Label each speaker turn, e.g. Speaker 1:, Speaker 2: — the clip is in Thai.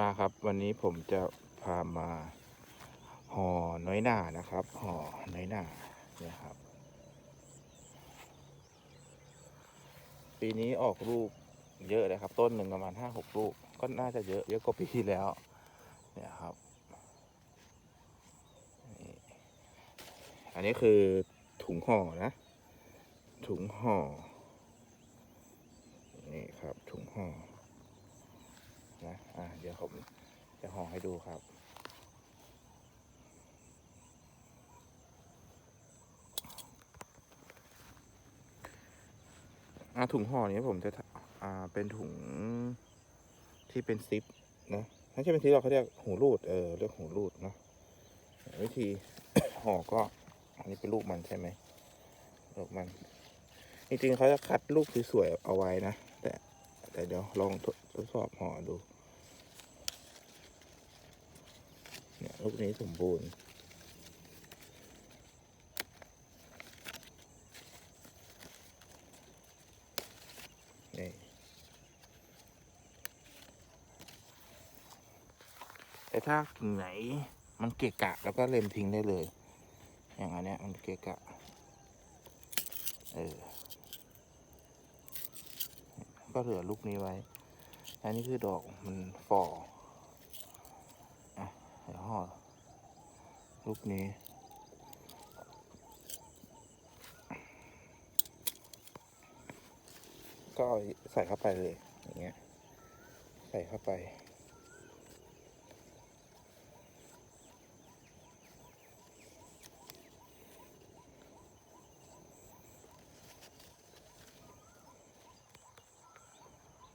Speaker 1: มาครับ วันนี้ผมจะพามาห่อน้อยหนานะครับห่อน้อยหนาเนี่ยครับ ปีนี้ออกลูกเยอะเลยครับ ต้นหนึ่งประมาณห้าหกลูก ก็น่าจะเยอะเยอะกว่าปีที่แล้ว เนี่ยครับนี่อันนี้คือถุงห่อนะ ถุงห่อนี่ครับถุงห่อ นะอะเดี๋ยวผมจะห่อให้ดูครับ อะถุงห่อนี้ผมจะอ่าเป็นถุงที่เป็นซิปนะไม่ใช่เป็นซิปหรอกเขาเรียกหูรูดเออเรียกหูรูดเนาะวิธีห่อก็อันนี้เป็นลูกมันใช่ไหมลูกมันจริงๆเขาจะคัดลูกสวยๆเอาไว้นะ แต่แต่เดี๋ยวลองทดสอบห่อดู เนี่ย ลูกนี้สมบูรณ์ นี่แต่ถ้ากิ่งไหนมันเกะกะ แล้วก็เล็มทิ้งได้เลย อย่างอันเนี้ยมันเกะกะ เออ ก็เหลือลูกนี้ไว้ อันนี้คือดอกมันฝ่อ อะเดี๋ยวห่อ ลูกนี้ ก็ใส่เข้าไปเลยอย่างเงี้ย ใส่เข้าไป